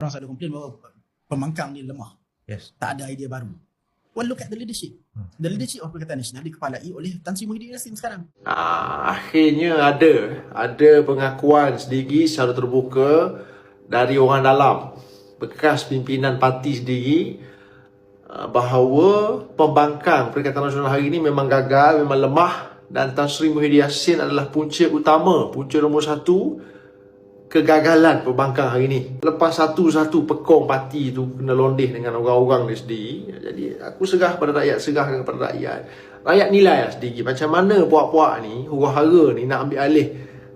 Orang selalu komplain bahawa pembangkang ni lemah. Yes. Tak ada idea baru. Well, look at the leadership. The leadership of Perikatan Nasional dikepalai oleh Tan Sri Muhyiddin Yassin sekarang. Ah, akhirnya ada ada pengakuan sendiri secara terbuka dari orang dalam bekas pimpinan parti sendiri ah, bahawa pembangkang Perikatan Nasional hari ini memang gagal, memang lemah dan Tan Sri Muhyiddin Yassin adalah punca utama, punca nombor satu kegagalan pembangkang hari ini. Lepas satu-satu pekong parti tu kena londeh dengan orang-orang dia sendiri. Jadi aku serah pada rakyat, serah kepada rakyat. Rakyat nilai lah sendiri macam mana puak-puak ni, huru-hara ni nak ambil alih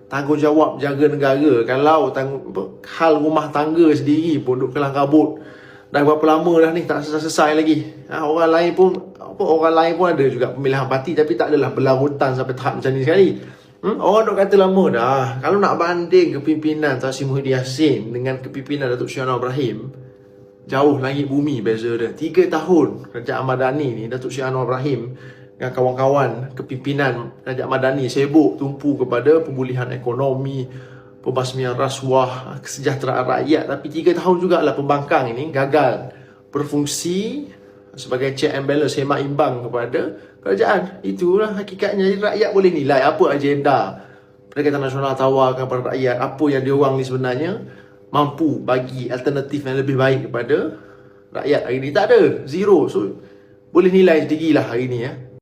tanggungjawab jaga negara. Kalau tanggung, hal rumah tangga sendiri pun duduk kelang kabut. Dah berapa lama dah ni tak selesai lagi. Ha, orang lain pun apa orang lain pun ada juga pemilihan parti tapi tak adalah berlarutan sampai tahap macam ni sekali. Hmm? Orang duk kata lama dah. Kalau nak banding kepimpinan Tan Sri Muhyiddin Yassin dengan kepimpinan Datuk Anwar Ibrahim, jauh langit bumi beza dia. Tiga tahun Kerajaan Madani ni, Datuk Anwar Ibrahim dengan kawan-kawan kepimpinan Kerajaan Madani sibuk tumpu kepada pemulihan ekonomi, pembasmian rasuah, kesejahteraan rakyat. Tapi tiga tahun jugalah pembangkang ini gagal berfungsi sebagai check and balance hemat imbang kepada kerajaan. Itulah hakikatnya Jadi rakyat boleh nilai apa agenda Perikatan Nasional tawarkan kepada rakyat. Apa yang diorang ni sebenarnya mampu bagi alternatif yang lebih baik kepada rakyat. Hari ni tak ada. Zero. So boleh nilai sendirilah hari ni ya